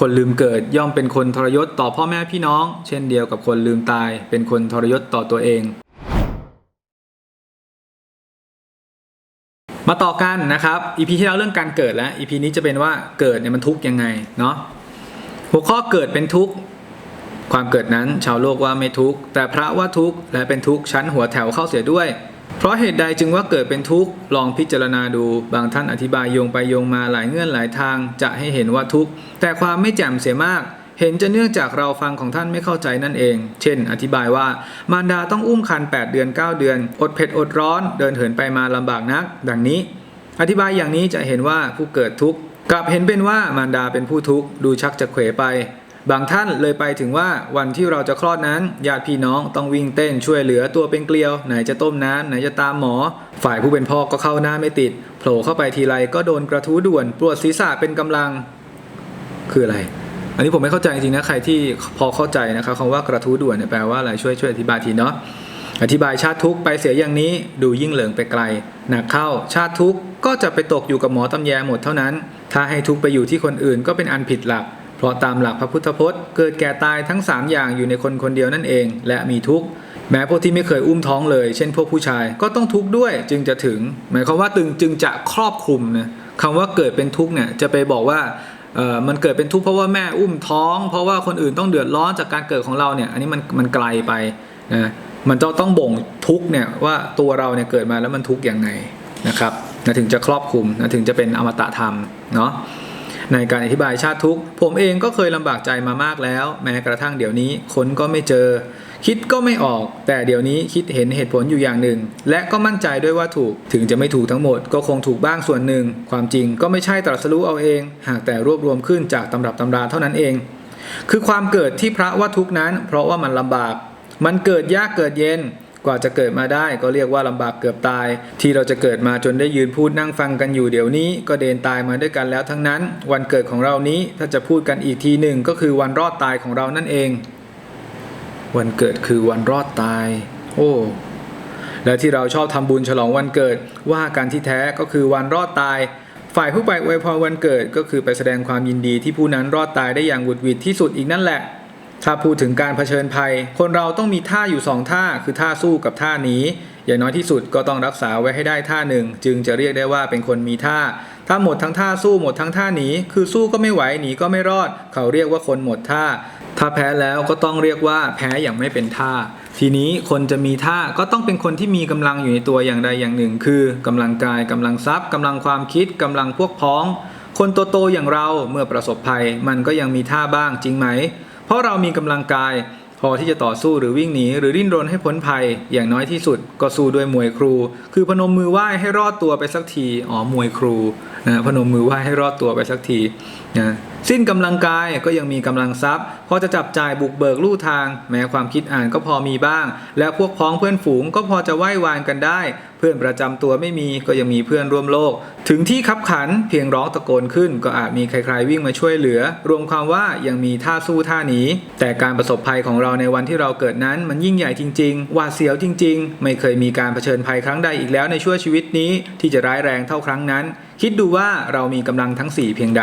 คนลืมเกิดย่อมเป็นคนทรยศต่อพ่อแม่พี่น้อง เช่นเดียวกับคนลืมตาย เป็นคนทรยศต่อตัวเอง มาต่อกันนะครับ EP ที่แล้วเรื่องการเกิดแล้ว EP นี้จะเป็นว่าเกิดเนี่ยมันทุกข์ยังไงเนาะหัวข้อเกิดเป็นทุกข์ความเกิดนั้นชาวโลกว่าไม่ทุกข์แต่พระว่าทุกข์และเป็นทุกข์ชั้นหัวแถวเข้าเสียด้วย เพราะเหตุใดจึงว่าเกิดเป็นทุกข์ลองพิจารณาดูบางท่านอธิบายโยงไปโยงมาหลายเงื่อนหลายทาง จะให้เห็นว่าทุกข์แต่ความไม่แจ่มเสียมากเห็นจะเนื่องจากเราฟังของท่านไม่เข้าใจนั่นเอง เช่น อธิบายว่า มารดาต้องอุ้มคัน 8 เดือน 9 เดือน อดเผ็ดอดร้อน เดินเหินไปมาลำบากนัก ดังนี้ อธิบายอย่างนี้จะเห็นว่าผู้เกิดทุกข์กลับเห็นเป็นว่ามารดาเป็นผู้ทุกข์ดูชักจะเขวไป บางท่านเลยไปถึงว่าวันที่เราจะคลอดนั้นญาติพี่น้องต้องวิ่งเต้นช่วยเหลือตัวเป็นเกลียว ไหนจะต้มน้ำไหนจะตามหมอ ฝ่ายผู้เป็นพ่อก็เข้าหน้าไม่ติดโผล่เข้าไปทีไรก็โดนกระทู้ด่วนปวดศีรษะเป็นกำลัง คืออะไร อันนี้ผมไม่เข้าใจจริงนะใครที่พอเข้าใจนะครับคำว่ากระทู้ด่วนเนี่ยแปลว่าอะไรช่วยช่วยอธิบายทีเนาะอธิบายชาติทุกไปเสียอย่างนี้ดูยิ่งเหลิงไปไกลหนักเข้าชาติทุกก็จะไปตกอยู่กับหมอตำแยหมดเท่านั้น ถ้าให้ทุกไปอยู่ที่คนอื่นก็เป็นอันผิดหลัก ราะตามหลักพระพุทธพจน์ เกิดแก่ตายทั้ง 3 อย่างอยู่ในคนคนเดียวนั่นเอง และมีทุกข์แม้พวกที่ไม่เคยอุ้มท้องเลย เช่นพวกผู้ชายก็ต้องทุกข์ด้วยจึงจะถึง หมายความว่าตึงจึงจะครอบคลุมนะคำว่าเกิดเป็นทุกข์เนี่ยจะไปบอกว่าเออมันเกิดเป็นทุกข์เพราะว่าแม่อุ้มท้อง เพราะว่าคนอื่นต้องเดือดร้อนจากการเกิดของเราเนี่ยอันนี้มันมันไกลไปนะมันต้องต้องบ่งทุกข์เนี่ยว่าตัวเราเนี่ยเกิดมาแล้วมันทุกข์อย่างไงนะครับนะถึงจะครอบคลุมนะถึงจะเป็นอมตะธรรมเนาะ ในการอธิบายชาติทุกข์ ผมเองก็เคยลำบากใจมามากแล้ว แม้กระทั่งเดี๋ยวนี้ค้นก็ไม่เจอ คิดก็ไม่ออก แต่เดี๋ยวนี้คิดเห็นเหตุผลอยู่อย่างหนึ่ง และก็มั่นใจด้วยว่าถูก ถึงจะไม่ถูกทั้งหมด ก็คงถูกบ้างส่วนหนึ่ง ความจริงก็ไม่ใช่ตรัสรู้เอาเอง หากแต่รวบรวมขึ้นจากตำรับตำราเท่านั้นเอง คือความเกิดที่พระว่าทุกนั้น เพราะว่ามันลำบาก มันเกิดยากเกิดเย็น กว่าจะเกิดมาได้ก็เรียกว่าลำบากเกือบตาย ที่เราจะเกิดมาจนได้ยืนพูดนั่งฟังกันอยู่เดี๋ยวนี้ ก็เดินตายมาด้วยกันแล้วทั้งนั้น วันเกิดของเรานี้ถ้าจะพูดกันอีกทีหนึ่งก็คือวันรอดตายของเรานั่นเอง วันเกิดคือวันรอดตาย โอ้และที่เราชอบทำบุญฉลองวันเกิด ว่าการที่แท้ก็คือวันรอดตาย ฝ่ายผู้ไปอวยพรวันเกิดก็คือไปแสดงความยินดีที่ผู้นั้นรอดตายได้อย่างหวุดหวิดที่สุดอีกนั่นแหละ ถ้าพูดถึงการเผชิญภัย คนเราต้องมีท่าอยู่สองท่า คือท่าสู้กับท่าหนีอย่างน้อยที่สุดก็ต้องรักษาไว้ให้ได้ท่าหนึ่ง จึงจะเรียกได้ว่าเป็นคนมีท่า ถ้าหมดทั้งท่าสู้หมดทั้งท่าหนีคือสู้ก็ไม่ไหวหนีก็ไม่รอด เขาเรียกว่าคนหมดท่า ถ้าแพ้แล้วก็ต้องเรียกว่าแพ้อย่างไม่เป็นท่า ทีนี้คนจะมีท่าก็ต้องเป็นคนที่มีกำลังอยู่ในตัวอย่างใดอย่างหนึ่ง คือกำลังกายกำลังทรัพย์กำลังความคิดกำลังพวกพ้อง คนโตๆอย่างเราเมื่อประสบภัย มันก็ยังมีท่าบ้างจริงไหม ราะเรามีกำลังกาย พอที่จะต่อสู้หรือวิ่งหนี หรือดิ้นรนให้พ้นภัย อย่างน้อยที่สุด ก็สู้ด้วยมวยครู คือพนมมือไหว้ให้รอดตัวไปสักทีอ๋อมวยครูนะพนมมือไหว้ให้รอดตัวไปสักทีนะ สิ้นกำลังกายก็ยังมีกำลังทรัพย์ พอจะจับจ่ายบุกเบิกลู่ทาง แม้ความคิดอ่านก็พอมีบ้าง และพวกพ้องเพื่อนฝูงก็พอจะไหว้วานกันได้ เพื่อนประจำตัวไม่มีก็ยังมีเพื่อนร่วมโลก ถึงที่ขับขันเพียงร้องตะโกนขึ้น ก็อาจมีใครๆวิ่งมาช่วยเหลือ รวมความว่ายังมีท่าสู้ท่าหนีแต่การประสบภัยของเราในวันที่เราเกิดนั้น มันยิ่งใหญ่จริงๆหวาดเสียวจริง ๆ ไม่เคยมีการเผชิญภัยครั้งใดอีกแล้วในช่วงชีวิตนี้ ที่จะร้ายแรงเท่าครั้งนั้น คิดดูว่าเรามีกำลังทั้งสี่เพียงใด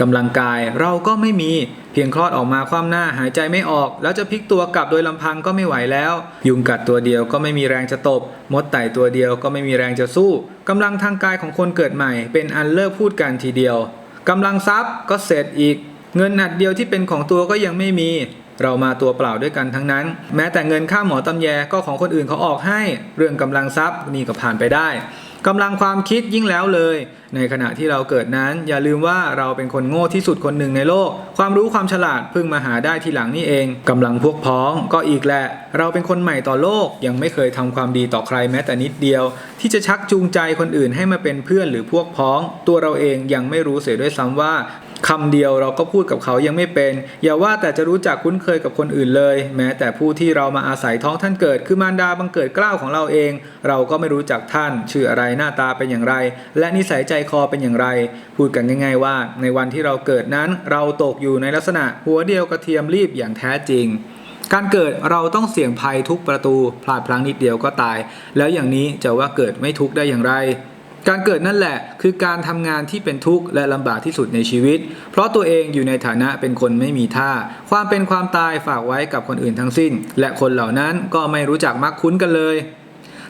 กำลังกายเราก็ไม่มีเพียงคลอดออกมาคว่ำหน้าหายใจไม่ออก แล้วจะพลิกตัวกลับโดยลำพังก็ไม่ไหวแล้ว ยุงกัดตัวเดียวก็ไม่มีแรงจะตบ มดไต่ตัวเดียวก็ไม่มีแรงจะสู้กำลังทางกายของคนเกิดใหม่ เป็นอันเลิกพูดกันทีเดียวกำลังทรัพย์ก็เสร็จอีก เงินหนัดเดียวที่เป็นของตัวก็ยังไม่มี เรามาตัวเปล่าด้วยกันทั้งนั้น แม้แต่เงินค่าหมอตำแยก็ของคนอื่นเขาออกให้ เรื่องกำลังทรัพย์นี่ก็ผ่านไปได้ กำลังความคิดยิ่งแล้วเลย ในขณะที่เราเกิดนั้น อย่าลืมว่าเราเป็นคนโง่ที่สุดคนหนึ่งในโลก ความรู้ความฉลาดเพิ่งมาหาได้ทีหลังนี่เองกำลังพวกพ้องก็อีกแหละ เราเป็นคนใหม่ต่อโลก ยังไม่เคยทำความดีต่อใครแม้แต่นิดเดียว ที่จะชักจูงใจคนอื่นให้มาเป็นเพื่อนหรือพวกพ้อง ตัวเราเองยังไม่รู้เสียด้วยซ้ำว่า คำเดียวเราก็พูดกับเขายังไม่เป็น อย่าว่าแต่จะรู้จักคุ้นเคยกับคนอื่นเลย แม้แต่ผู้ที่เรามาอาศัยท้องท่านเกิด คือมารดาบังเกิดเกล้าวของเราเอง เราก็ไม่รู้จักท่าน ชื่ออะไรหน้าตาเป็นอย่างไร และนิสัยใจคอเป็นอย่างไร พูดกันง่าย ๆ ว่า ในวันที่เราเกิดนั้น เราตกอยู่ในลักษณะหัวเดียวกระเทียมรีบอย่างแท้จริงการเกิดเราต้องเสี่ยงภัยทุกประตู พลาดพลั้งนิดเดียวก็ตาย แล้วอย่างนี้จะว่าเกิดไม่ทุกได้อย่างไร การเกิดนั่นแหละคือการทำงานที่เป็นทุกข์และลำบากที่สุดในชีวิต เพราะตัวเองอยู่ในฐานะเป็นคนไม่มีท่า ความเป็นความตายฝากไว้กับคนอื่นทั้งสิ้น และคนเหล่านั้นก็ไม่รู้จักมักคุ้นกันเลย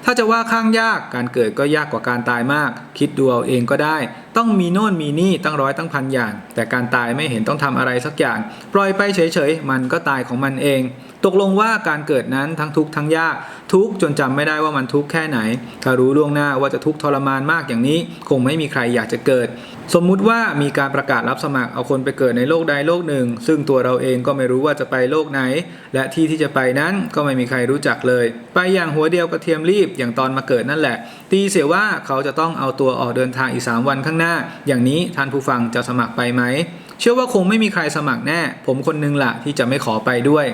ถ้าจะว่าข้างยากการเกิดก็ยากกว่าการตายมาก คิดดูเอาเองก็ได้ ต้องมีโน่นมีนี่ตั้งร้อยตั้งพันอย่าง แต่การตายไม่เห็นต้องทำอะไรสักอย่าง ปล่อยไปเฉยๆ มันก็ตายของมันเอง ตกลงว่าการเกิดนั้นทั้งทุกข์ทั้งยาก ทุกข์จนจำไม่ได้ว่ามันทุกข์แค่ไหน ถ้ารู้ล่วงหน้าว่าจะทุกข์ทรมานมากอย่างนี้ คงไม่มีใครอยากจะเกิด สมมุติว่ามีการประกาศรับสมัครเอาคนไปเกิดในโลกใดโลกหนึ่ง ซึ่งตัวเราเองก็ไม่รู้ว่าจะไปโลกไหน และที่ที่จะไปนั้นก็ไม่มีใครรู้จักเลย ไปอย่างหัวเดียวกระเทียมรีบอย่างตอนมาเกิดนั่นแหละ ตีเสียว่าเขาจะต้องเอาตัวออกเดินทางอีก3วันข้างหน้าอย่างนี้ท่านผู้ฟังจะสมัครไปไหม เชื่อว่าคงไม่มีใครสมัครแน่ ผมคนนึงละที่จะไม่ขอไปด้วย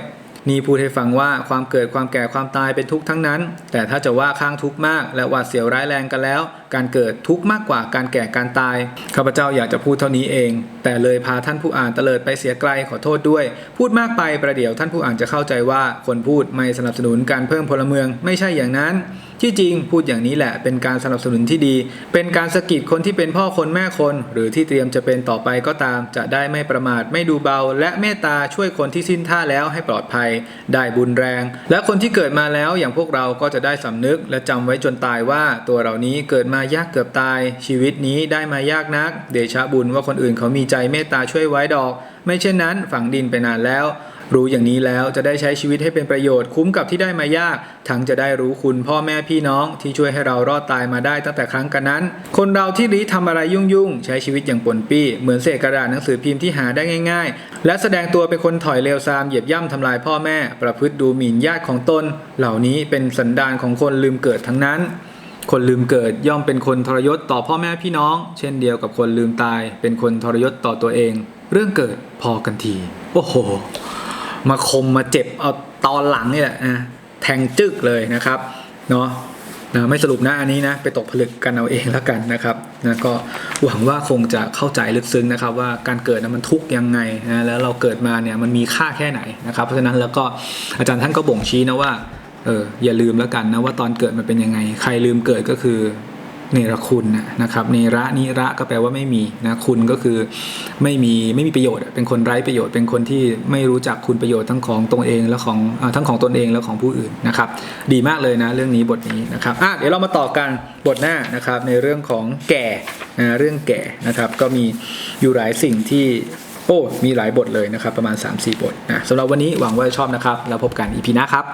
นี่พูดให้ฟังว่าความเกิดความแก่ความตายเป็นทุกข์ทั้งนั้น แต่ถ้าจะว่าข้างทุกข์มาก และหวาเสียวร้ายแรงกันแล้ว การเกิดทุกข์มากกว่าการแก่การตายข้าพเจ้าอยากจะพูดเท่านี้เอง แต่เลยพาท่านผู้อ่านเตลิดไปเสียไกลขอโทษด้วย พูดมากไปประเดี๋ยวท่านผู้อ่านจะเข้าใจว่าคนพูดไม่สนับสนุนการเพิ่มพลเมืองไม่ใช่อย่างนั้น ที่จริงพูดอย่างนี้แหละเป็นการสนับสนุนที่ดี เป็นการสะกิดคนที่เป็นพ่อคนแม่คน หรือที่เตรียมจะเป็นต่อไปก็ตาม จะได้ไม่ประมาทไม่ดูเบา และเมตตาช่วยคนที่สิ้นท่าแล้วให้ปลอดภัย ได้บุญแรง และคนที่เกิดมาแล้วอย่างพวกเราก็จะได้สำนึก และจำไว้จนตายว่าตัวเรานี้เกิดมายากเกือบตาย ชีวิตนี้ได้มายากนัก เดชะบุญว่าคนอื่นเขามีใจเมตตาช่วยไว้ดอก ไม่เช่นนั้นฝังดินไปนานแล้ว รู้อย่างนี้แล้วจะได้ใช้ชีวิตให้เป็นประโยชน์คุ้มกับที่ได้มายาก ทั้งจะได้รู้คุณพ่อแม่พี่น้องที่ช่วยให้เรารอดตายมาได้ตั้งแต่ครั้งกันนั้น คนเราที่รีทำอะไรยุ่งยุ่งๆ ใช้ชีวิตอย่างปนปี้ เหมือนเศษกระดาษหนังสือพิมพ์ที่หาได้ง่าย ๆ และแสดงตัวเป็นคนถอยเลวทรามเหยียบย่ำทำลายพ่อแม่ ประพฤติดูหมิ่นญาติของตน เหล่านี้เป็นสันดานของคนลืมเกิดทั้งนั้นคนลืมเกิดย่อมเป็นคนทรยศต่อพ่อแม่พี่น้อง เช่นเดียวกับคนลืมตาย เป็นคนทรยศต่อตัวเอง เรื่องเกิดพอกันที โอ้โห มาคมมาเจ็บเอาตอนหลังนี่แหละนะแทงจึกเลยนะครับเนาะนะไม่สรุปนะอันนี้นะไปตกผลึกกันเอาเองแล้วกันนะครับนะก็หวังว่าคงจะเข้าใจลึกซึ้งนะครับ ว่าการเกิดนะมันทุกยังไงนะแล้วเราเกิดมาเนี่ยมันมีค่าแค่ไหนนะครับ เพราะฉะนั้นแล้วก็อาจารย์ท่านก็บ่งชี้นะว่าเอออย่าลืมแล้วกันนะว่าตอนเกิดมันเป็นยังไง ใครลืมเกิดก็คือ เนรคุณนะครับเนระนิระก็แปลว่าไม่มีนะคุณก็คือไม่มีไม่มีประโยชน์ เป็นคนไร้ประโยชน์ เป็นคนที่ไม่รู้จักคุณประโยชน์ทั้งของตนเองและของอทั้งของตนเองและของผู้อื่นนะครับ ดีมากเลยนะเรื่องนี้บทนี้นะครับอะเดี๋ยวเรามาต่อกันบทหน้านะครับในเรื่องของแก่นะเรื่องแก่นะครับ ก็มีอยู่หลายสิ่งที่โอ้มีหลายบทเลยนะครับ ประมาณ 3-4 บทนะสำหรับวันนี้หวังว่าจะชอบนะครับ แล้วพบกันอีพีหน้าครับ